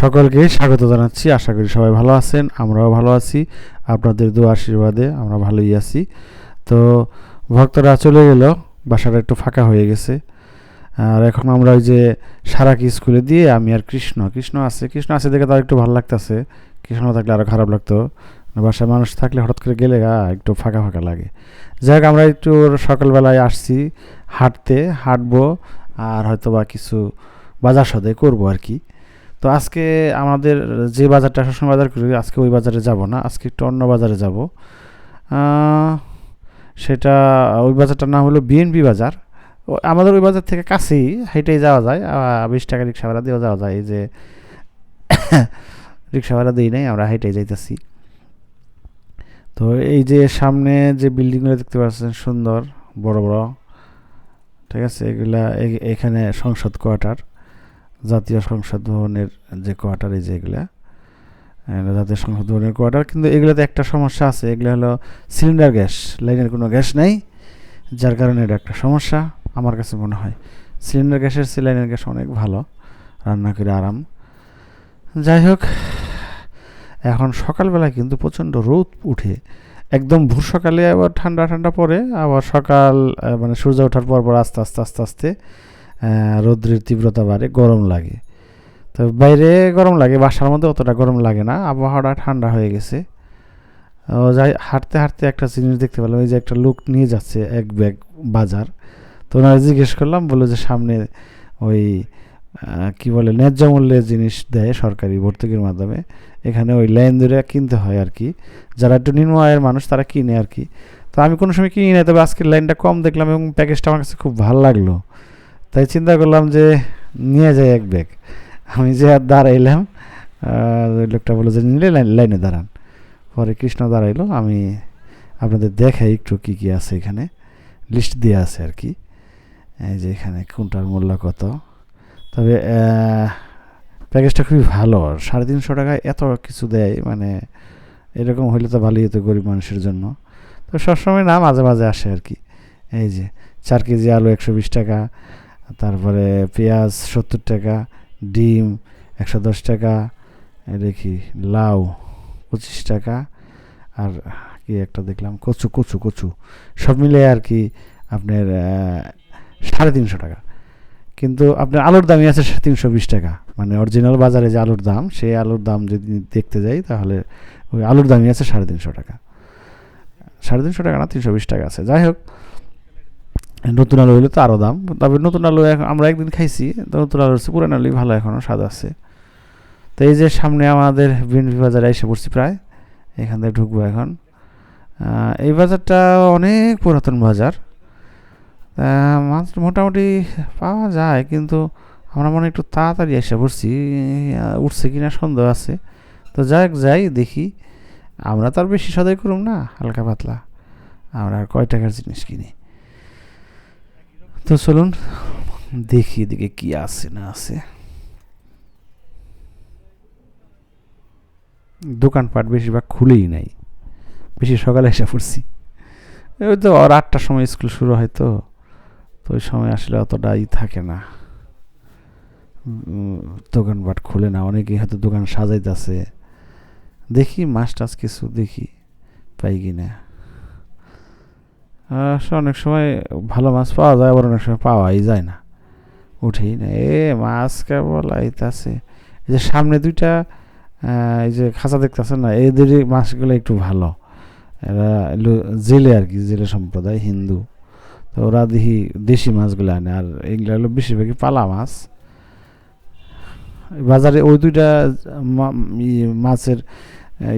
সকলকে স্বাগত জানাচ্ছি। আশা করি সবাই ভালো আছেন, আমরাও ভালো আছি। আপনাদের দু আশীর্বাদে আমরা ভালোই আছি। তো ভক্তরা চলে গেল, বাসাটা একটু ফাঁকা হয়ে গেছে। আর এখন আমরা ওই যে সারাকি স্কুলে দিয়ে আমি আর কৃষ্ণ কৃষ্ণ আছে কৃষ্ণ আছে দেখে তার একটু ভালো লাগতেছে। কৃষ্ণ থাকলে আরও খারাপ লাগতো। বাসায় মানুষ থাকলে হঠাৎ করে গেলে গা, একটু ফাঁকা ফাঁকা লাগে। যাই হোক, আমরা একটু সকালবেলায় আসছি হাঁটতে, হাঁটবো, আর হয়তো বা কিছু বাজার সদাই করব আর কি। তো আজকে আমাদের যে বাজারটা সবসময় বাজার করি, আজকে ওই বাজারে যাব না, আজকে একটু অন্য বাজারে যাব। সেটা ওই বাজারটার নাম হলো বিএনপি বাজার। আমাদের ওই বাজার থেকে কাছেই, হেঁটেই যাওয়া যায়। বিশ টাকা রিক্সা ভাড়া দিয়েও যাওয়া যায়। এই যে রিক্সা ভাড়া দিই নাই, আমরা হেঁটেই যাইতেছি। তো এই যে সামনে যে বিল্ডিংগুলো দেখতে পাচ্ছেন, সুন্দর, বড় বড়। ঠিক আছে, এগুলা এখানে সংসদ কোয়ার্টার। জাতীয় সংসদ ভবনের যে কোয়ার্টার এই যে এগুলা জাতীয় সংসদ ভবনের কোয়ার্টার কিন্তু এগুলোতে একটা সমস্যা আছে, এগুলো হলো সিলিন্ডার গ্যাস, লাইনের কোনো গ্যাস নেই, যার কারণে এটা একটা সমস্যা, আমার কাছে মনে হয়। সিলিন্ডার গ্যাসের সিলিন্ডার গ্যাস অনেক ভালো, রান্না করে আরাম। যাই হোক, এখন সকালবেলা কিন্তু প্রচণ্ড রোদ উঠে, একদম ভোর সকালে আবার ঠান্ডা ঠান্ডা পরে আবার সকাল মানে সূর্য ওঠার পর পর আস্তে আস্তে আস্তে আস্তে রৌদ্রের তীব্রতা বাড়ে, গরম লাগে। তো বাইরে গরম লাগে, বাসার মধ্যে অতটা গরম লাগে না, আবহাওয়াটা ঠান্ডা হয়ে গেছে। ও যাই, হাঁটতে হাঁটতে একটা জিনিস দেখতে পেলাম, এই যে একটা লোক নিয়ে যাচ্ছে এক ব্যাগ বাজার। তো ওনারা জিজ্ঞেস করলাম, বলল যে সামনে ওই কি বলে, ন্যায্য মূল্যের জিনিস দেয় সরকারি ভর্তুকির মাধ্যমে। এখানে ওই লাইন ধরে কিনতে হয় আর কি। যারা একটু নিম্ন আয়ের মানুষ, তারা কিনে আর কি। তো আমি কোনো সময় কিনি না তবে আজকের লাইনটা কম দেখলাম এবং প্যাকেজটা আমার কাছে খুব ভালো লাগল। তাই চিন্তা করলাম যে নিয়ে যাই এক ব্যাগ। আমি যে আর দাঁড়াইলাম ওই লোকটা বলল যে, নিলে লাইনে দাঁড়ান। পরে কৃষ্ণ দাঁড়াইলো, আমি আপনাদের দেখাই একটু কী কী আছে এখানে। লিস্ট দেওয়া আছে আর কি। এই যে এখানে কোনটার মূল্য কত। তবে প্যাকেজটা খুবই ভালো। সাড়ে তিনশো টাকায় এত কিছু দেয় মানে এরকম হইলে তো ভালোই হতো গরিব মানুষের জন্য। তো সবসময় না, মাঝে মাঝে আসে আর কি। এই যে, চার কেজি আলু একশো বিশ টাকা তারপরে পেঁয়াজ সত্তর টাকা, ডিম একশো দশ টাকা দেখি লাউ পঁচিশ টাকা, আর কি একটা দেখলাম, কচু কচু কচু, সব মিলে আর কি আপনার সাড়ে তিনশো টাকা। কিন্তু আপনার আলুর দামই আছে তিনশো বিশ টাকা। মানে অরিজিনাল বাজারে যে আলুর দাম, সেই আলুর দাম যদি দেখতে যাই, তাহলে ওই আলুর দামই আছে সাড়ে তিনশো টাকা। সাড়ে তিনশো টাকা না, তিনশো বিশ টাকা আছে। যাই হোক নতুন আলু হলে তো আরও দাম। তবে নতুন আলু আমরা একদিন খাইছি, তো নতুন আলু হচ্ছে পুরান আলুই ভালো এখনও স্বাদ আছে। তো এই যে সামনে আমাদের বিএনপি বাজারে এসে পড়ছি প্রায়, এখান থেকে ঢুকবো এখন। এই বাজারটা অনেক পুরাতন বাজার। মাছ মোটামুটি পাওয়া যায়, কিন্তু আমরা মনে একটু তাড়াতাড়ি এসে পড়ছি উঠছে কিনা সন্দেহ আছে। তো যাই যাই দেখি। আমরা তো আর বেশি সদাই করুম না, হালকা পাতলা। আমরা আর কয় টাকার জিনিস কিনি? তো চলুন, দেখি এদিকে কি আছে না আছে। দোকানপাট বেশিরভাগ খুলেই নাই। বেশি সকালে এসে পড়ছি। ওই তো আর আটটার সময় স্কুল শুরু হয় তো। তো ওই সময় আসলে অতটা ই থাকে না। দোকানপাট খুলে না, অনেকেই হয়তো দোকান সাজাইতেছে। দেখি মাছ টাছ কিছু দেখি, পাই কি না অনেক সময় ভালো মাছ পাওয়া যায়, আবার অনেক সময় পাওয়াই যায় না। উঠেই না। এ, মাছ কেবল আইতাছে। এই যে সামনে দুইটা এই যে খাঁচা দেখতেছেন না এদের মাছগুলো একটু ভালো। এরা জেলে আর কি, জেলে সম্প্রদায়, হিন্দু। তো ওরা দেখি দেশি মাছগুলো আনে, আর এগুলো হলো বেশিরভাগই পালা মাছ। বাজারে ওই দুইটা মাছের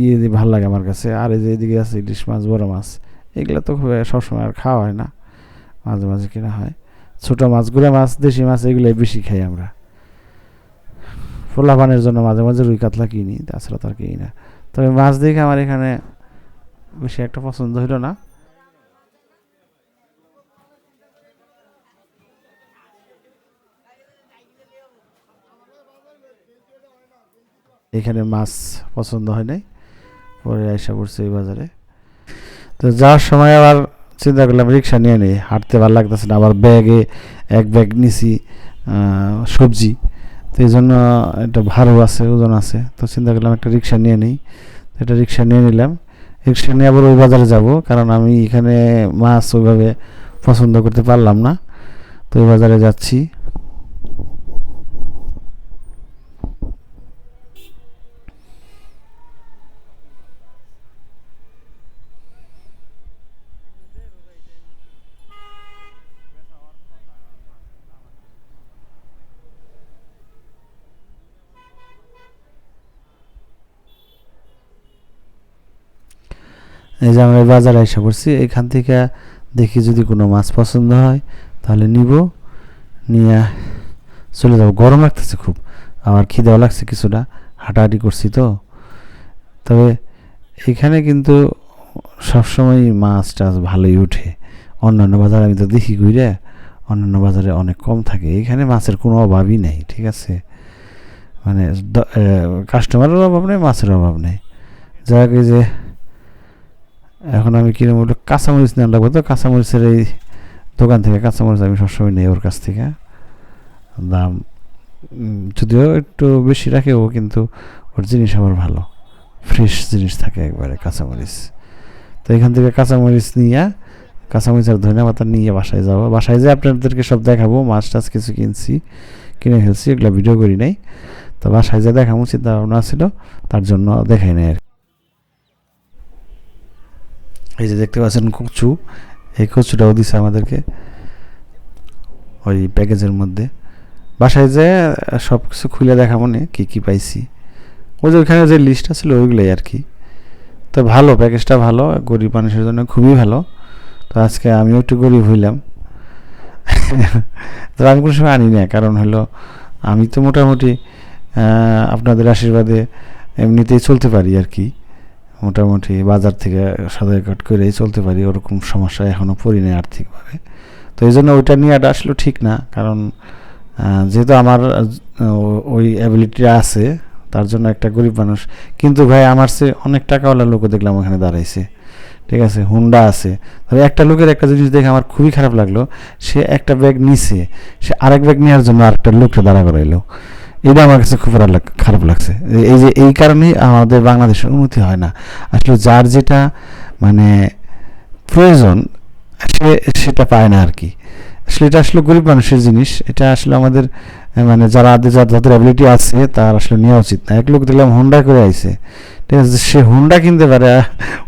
ইয়ে ভালো লাগে আমার কাছে। আর এই যে এদিকে আছে ইলিশ মাছ, বড় মাছ। এগুলো তো খুব সবসময় আর খাওয়া হয় না। মাঝে মাঝে কেনা হয়। ছোটো মাছ মাছগুলো মাছ, দেশি মাছ, এগুলোই বেশি খাই আমরা। ফোলা পানের জন্য মাঝে মাঝে রুই কাতলা কিনি, তাছাড়া তো আর কিনি না। তবে মাছ দেখে আমার এখানে বেশি একটা পছন্দ হইল না। এখানে মাছ পছন্দ হয় নাই। পরে আইসা পড়ছে এই বাজারে। তো যাওয়ার সময় আবার চিন্তা করলাম, রিক্সা নিয়ে নিই। হাঁটতে ভালো লাগতেছে না, আবার ব্যাগে এক ব্যাগ নিছি সবজি। তো এই জন্য একটা ভারও আছে, ওজন আছে। তো চিন্তা করলাম একটা রিক্সা নিয়ে নিই। তো একটা রিক্সা নিয়ে নিলাম। রিক্সা নিয়ে আবার ওই বাজারে যাব, কারণ আমি এখানে মাছ ওইভাবে পছন্দ করতে পারলাম না। তো ওই বাজারে যাচ্ছি। এই যে আমরা বাজারে এসে পড়ছি, এখান থেকে দেখি যদি কোনো মাছ পছন্দ হয়, তাহলে নিব। নিয়ে চলে যাব। গরম লাগতেছে খুব। আমার খিদেও লাগছে কিছুটা। হাঁটাহাঁটি করছি তো। তবে এখানে কিন্তু সবসময় মাছ টাছ ভালোই উঠে। অন্যান্য বাজারে আমি তো দেখি ঘুরে, অন্যান্য বাজারে অনেক কম থাকে। এখানে মাছের কোনো অভাবই নেই, ঠিক আছে? মানে কাস্টমারের অভাব নেই, মাছের অভাব নেই। এই যে এখন আমি কিনে বলল কাঁচামরিচ নেওয়া লাগবে তো? কাঁচামরিচের এই দোকান থেকে কাঁচামরিচ আমি সবসময় নেই ওর কাছ থেকে। দাম যদিও একটু বেশি রাখে ও, কিন্তু ওর জিনিস আবার ভালো। ফ্রেশ জিনিস থাকে একবারে কাঁচামরিচ। তো এখান থেকে কাঁচামরিচ নিয়ে, কাঁচামরিচ আর ধনিয়া পাতা নিয়ে বাসায় যাব। বাসায় যেয়ে আপনাদেরকে সব দেখাবো, মাছ টাছ কিছু কিনছি, কিনে ফেলছি, এগুলো ভিডিও করি নাই। তো বাসায় যে দেখাবো, চিন্তা ভাবনা ছিল, তার জন্য দেখাই নাই আর। এই যে দেখতে পাচ্ছেন কচু, এই কচুটাও দিছে আমাদেরকে ওই প্যাকেজের মধ্যে। বাসায় যে সব কিছু খুলে দেখা মনে কী কী পাইছি। ওই যে ওইখানে যে লিস্টটা ছিল ওইগুলোই আর কি। তো ভালো প্যাকেজটা ভালো, গরিব মানুষের জন্য খুবই ভালো। তো আজকে আমিও একটু গরিব হইলাম। তো আমি কোনো সময় আনি না, কারণ হলো আমি তো মোটামুটি আপনাদের আশীর্বাদে এমনিতেই চলতে পারি আর কি। মোটামুটি বাজার থেকে সদাই কাট করেই চলতে পারি, ওরকম সমস্যা এখনও পড়ি নাই আর্থিকভাবে। তো এই জন্য ওইটা নিয়েটা আসলে ঠিক না, কারণ যেহেতু আমার ওই অ্যাবিলিটিটা আছে, তার জন্য একটা গরিব মানুষ। কিন্তু ভাই, আমার সে অনেক টাকাওয়ালা লোকও দেখলাম ওখানে দাঁড়াইছে। ঠিক আছে, হুন্ডা আছে। তবে একটা লোকের একটা জিনিস দেখে আমার খুবই খারাপ লাগল, সে একটা ব্যাগ নিছে, সে আরেক ব্যাগ নেওয়ার জন্য আরেকটা লোককে দাঁড়া করাইলো। এটা আমার কাছে খুব খারাপ লাগছে। এই- যে, এই কারণেই আমাদের বাংলাদেশের উন্নতি হয় না। আসলে যার যেটা মানে প্রয়োজন, সে, সেটা পায় না আর কি আসলে এটা আসলে গরিব মানুষের জিনিস। এটা আসলে আমাদের মানে যারা যাদের অ্যাবিলিটি আছে, তার আসলে নেওয়া উচিত না। এক লোক দেখলাম হুন্ডা করে আইছে। ঠিক আছে, সে হুন্ডা কিনতে পারে।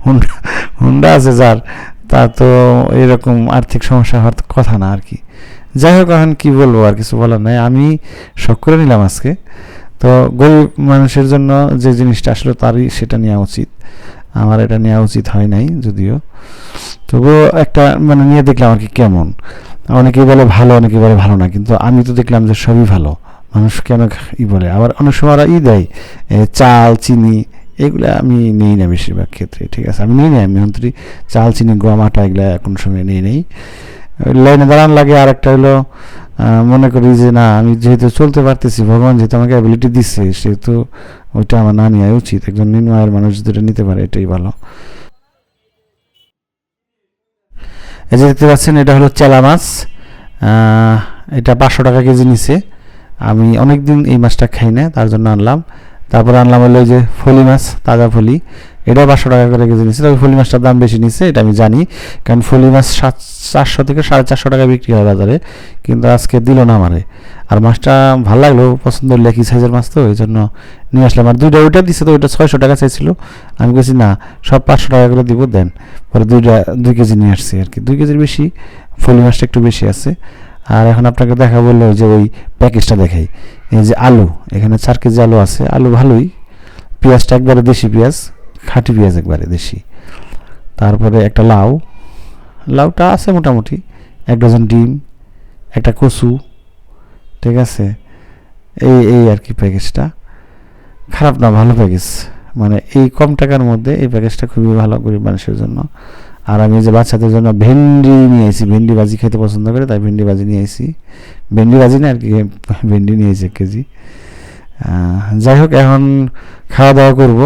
হুন্ডা হুন্ডা আছে যার। তার তো এরকম আর্থিক সমস্যা হওয়ার কথা না আর কি যাই হোক, এখন কী বলব, আর কিছু বলার নাই। আমি শখ করে নিলাম আজকে। তো গরিব মানুষের জন্য যে জিনিসটা আসলে তারই সেটা নেওয়া উচিত। আমার এটা নেওয়া উচিত হয় নাই যদিও। তবুও একটা মানে নিয়ে দেখলাম আর কি কেমন। অনেকেই বলে ভালো, অনেকেই বলে ভালো না, কিন্তু আমি তো দেখলাম যে সবই ভালো। মানুষ কেন ই বলে? আবার অনেক সময় ই দেয় চাল, চিনি, এগুলো আমি নেই না বেশিরভাগ ক্ষেত্রে, ঠিক আছে? আমি নেই না আমি অন্তরি চাল, চিনি, গম, আটা এগুলো এখন সময় নেই নেই। লাইনে দাঁড়ান লাগে আর একটা হলো মনে করি যে না, আমি যেহেতু চলতে পারতেছি, ভগবান যেহেতু আমাকে অ্যাবিলিটি দিচ্ছে সেহেতু ওইটা আমার না নেওয়া উচিত। একজন নিম্ন আয়ের মানুষ যদি এটা নিতে পারে, এটাই ভালো। এই যে দেখতে পাচ্ছেন, এটা হলো চেলা মাছ। এটা পাঁচশো টাকা কেজি নিছে। আমি অনেক দিন এই মাছটা খাই না, তার জন্য আনলাম। তারপর আনলাম হলো যে ফলি মাছ, তাজা ফলি। এটা পাঁচশো টাকা করে কেজি নিচ্ছে তবে ফলি মাছটার দাম বেশি নিচ্ছে এটা আমি জানি। কারণ ফলি মাছ সাত, চারশো থেকে সাড়ে চারশো টাকা বিক্রি হয় বাজারে, কিন্তু আজকে দিল না আমারে। আর মাছটা ভালো লাগল, পছন্দ একই সাইজের মাছ তো এই জন্য নিয়ে আসলাম। আর দুইটা ওইটা দিচ্ছে তো, ওইটা ছয়শো টাকা চাইছিল আমি বলছি না, সব পাঁচশো টাকা করে দিব, দেন। পরে দুইটা, দুই কেজি নিয়ে আসছি আর কি। দুই কেজির বেশি, ফলি মাছটা একটু বেশি আছে। আর এখন আপনাকে দেখা বলল যে ওই প্যাকেজটা দেখাই। এই যে আলু, এখানে চার কেজি আলু আছে। আলু ভালোই। পেঁয়াজটা একবারে দেশি পেঁয়াজ, খাঁটি পেঁয়াজ একবারে দেশি। তারপরে একটা লাউ। লাউটা আছে মোটামুটি। এক ডজন ডিম, একটা কচু, ঠিক আছে? এই এই আর কি প্যাকেজটা খারাপ না, ভালো প্যাকেজ মানে এই কম টাকার মধ্যে এই প্যাকেজটা খুবই ভালো গরিব মানুষের জন্য। আর আমি যে বাচ্চাদের জন্য ভেন্ডি নিয়ে আইছি, ভেন্ডি ভাজি খেতে পছন্দ করে, তাই ভেন্ডি ভাজি নিয়ে আইছি। ভেন্ডি ভাজি না আর কি, ভেন্ডি নিয়ে এসেছি এক কেজি। যাই হোক, এখন খাওয়া দাওয়া করব।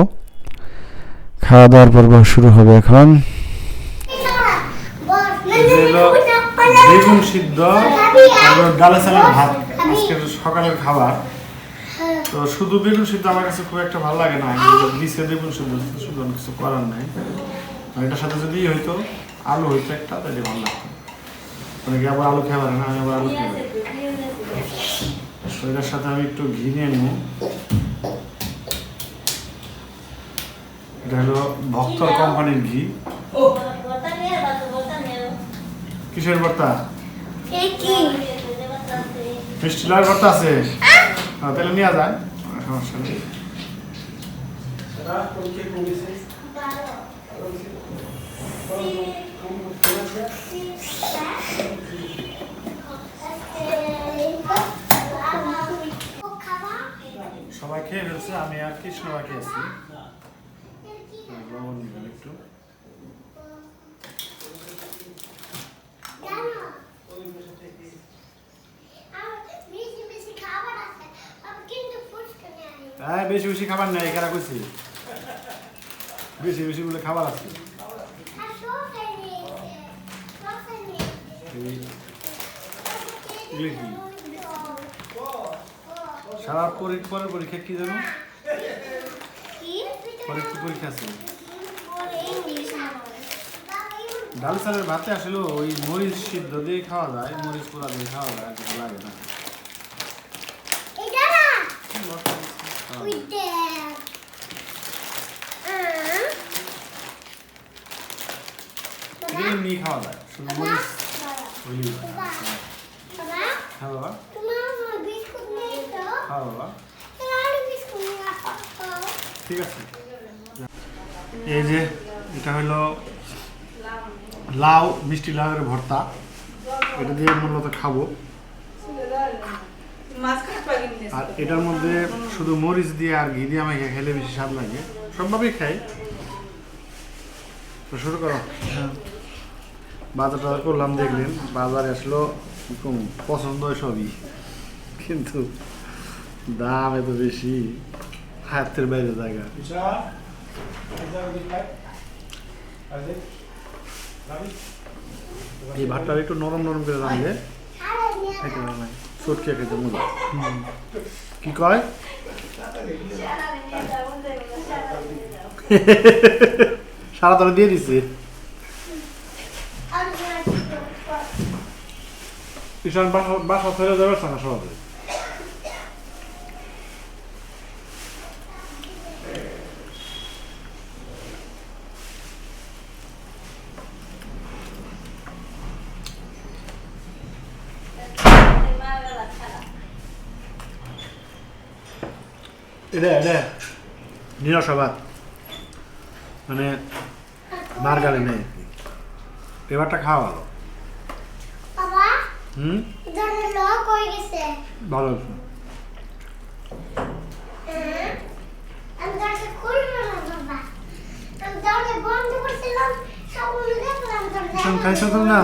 খাওয়া দাওয়ার পর্ব শুরু হবে এখন। বেগুন সিদ্ধ ডালে চালের ভাত। আজকের সকালের খাবার। তো শুধু বেগুন সিদ্ধ আমার কাছে খুব একটা ভালো লাগে না। দিছে বেগুন সিদ্ধ, শুধু কিছু করার নাই। আর এটার সাথে যদি হইতো আলু হইতো একটা তাহলে ভালো লাগতো। অনেকে আবার আলু খেয়ে পারে না আমি আবার আলু খেয়ে পারি তো এটার সাথে আমি একটু ঘি নিয়ে নেব। এটা হলো ভক্তর কোম্পানির ঘি। কিসের ভর্তা মিষ্টি লাল ভর্তা আছে। হ্যাঁ তাহলে নিয়ে যায় সমস্যা নেই। সবাই খেয়ে ফেলছে, আমি আর কৃষ্ণ বাকি আছি। একটু। হ্যাঁ বেশি বেশি খাবার নেই, এখানে কইছি। বেশি বেশি বলে খাবার আছে। সারা পরীক্ষা পরের পরীক্ষা কি জানো? পরে কি পরীক্ষা আছে? ডাল চালের ভাতে আসলে ওই মরিচ সিদ্ধ দিয়ে খাওয়া যায় মরিচ পোড়া দিয়ে খাওয়া যায় কিছু লাগে না। এমনি খাওয়া যায় শুধু মরিচ হইলেই হয়। Baba, হ্যাঁ বাবা। তোমার আমার বিস্কুট নেই তো? হ্যাঁ বাবা। তাহলে আরও বিস্কুট নিয়ে আসো। ঠিক আছে। এই যে এটা হলো লাউ মিষ্টি লাউয়ের ভর্তা। এটা দিয়ে মূলত খাব। আর এটার মধ্যে শুধু মরিচ দিয়ে আর ঘি দিয়ে আমাকে খেলে বেশি স্বাদ লাগে। সবভাবেই খাই। তো শুরু করো। বাজার টাজার করলাম দেখলেন বাজারে আসলো পছন্দ হয় সবই। কিন্তু দাম এত বেশি হাতের বাইরে জায়গা। এই ভাতটা একটু নরম নরম করে রাখলে আরে নিয়ে খেতে মজা। কি কয়? সারা তারা দিয়ে দিছে আর নিয়ে আসো। ঈশান বাসা বাসা ছেড়ে যাবে না সহজে এটা এটা নিরসবাদ মানে মার্গারি নেই এবারটা খাওয়া ভালো হুম জানো লক হয়ে গেছে। ভালো আছে হ্যাঁ? আমি দরজা খুলবো না বাবা। আমি দরজা বন্ধ করছিলাম, সবগুলো দেখলাম দরজা ঈশান, বন্ধ খাইছো তো না?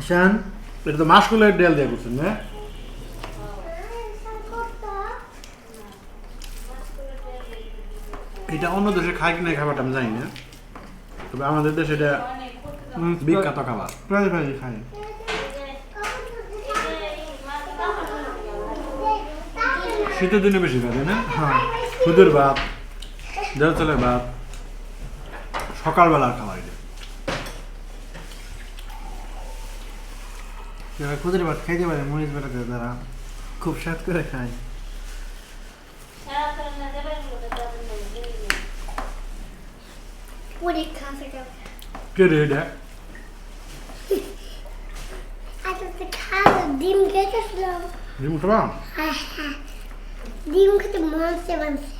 ঈশান এটা তো মাসকুলের ডেল দিয়ে করছেন না হ্যাঁ, ঈশান করতো। এটা অন্য দেশে খায় কিনা খাবারটা আমি জানি না তবে আমাদের দেশে এটা বিখ্যাত খাবার প্রায় প্রায় খাই শীতের দিনে বেশি তাই না? হ্যাঁ। খুদের ভাত দেড় চালের ভাত সকালবেলার খাবার এটা। যারা খুদের ভাত খাইতে পারে মরিচ বেটাতে তারা খুব স্বাদ করে খায়। কে রে এটা? আচ্ছা তো খাওয়া ডিম খেতেছিলাম ডিম খাবা? হ্যাঁ হ্যাঁ। ডিম খেতে মনসে মানছে।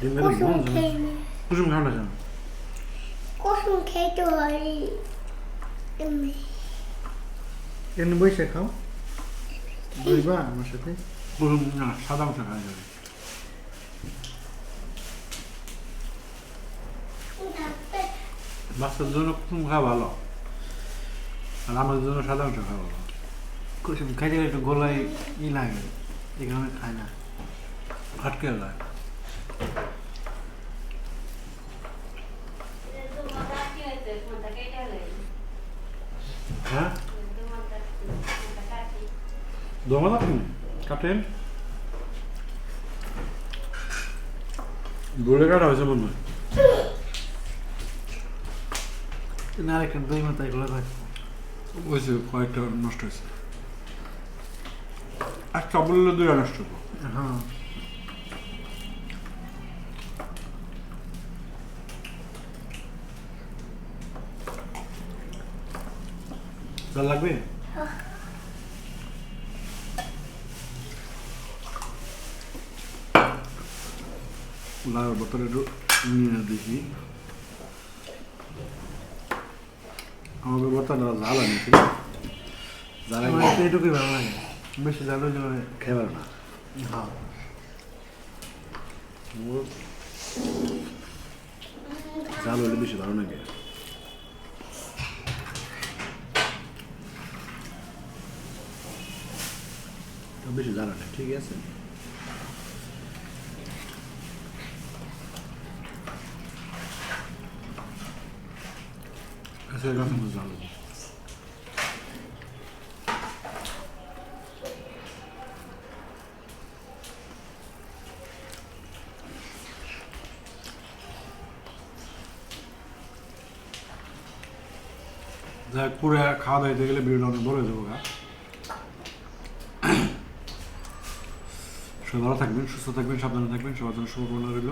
ডিম খেতে খেয়ে নি। কুসুম খাও না কেন? কুসুম খেতে হয় এমনি। বসে খাও। বইবা আমার সাথে? কুসুম না সাদা মাংস খাওয়া যাবে। বাচ্চাদের জন্য কুসুম খাওয়া ভালো। আর আমাদের জন্য সাদা মাংস খাওয়া ভালো। কুসুম খাইতে গেলে একটু গলায় ই লাগে। এই খায় না। ঘটকে লয় হ্যাঁ? দোমা রাখুন কাটেন। বলে কাটা হয়েছে মনে হয়। না রেখে কয়েকটা নষ্ট হয়েছে। দুইটা নষ্ট হতো হ্যাঁ জল লাগবে লাগার বোতলে একটু নিয়ে দেখি আমাকে আনিছি ঝাল আমার তো এটুকুই ভালো লাগে বেশি জাল হয়ে যাবে খেবার না হ্যাঁ ঝাল হলে বেশি ভালো লাগে বেশি ঝাল না ঠিক আছে আচ্ছা এরকম ঝাল হবে। যা করে খাওয়া দাওয়া দিতে গেলে ভিডিওটা অনেক বড় হয়ে যাব গা। সবাই ভালো থাকবেন, সুস্থ থাকবেন, সাবধানে থাকবেন, সবার জন্য শুভকামনা রইল।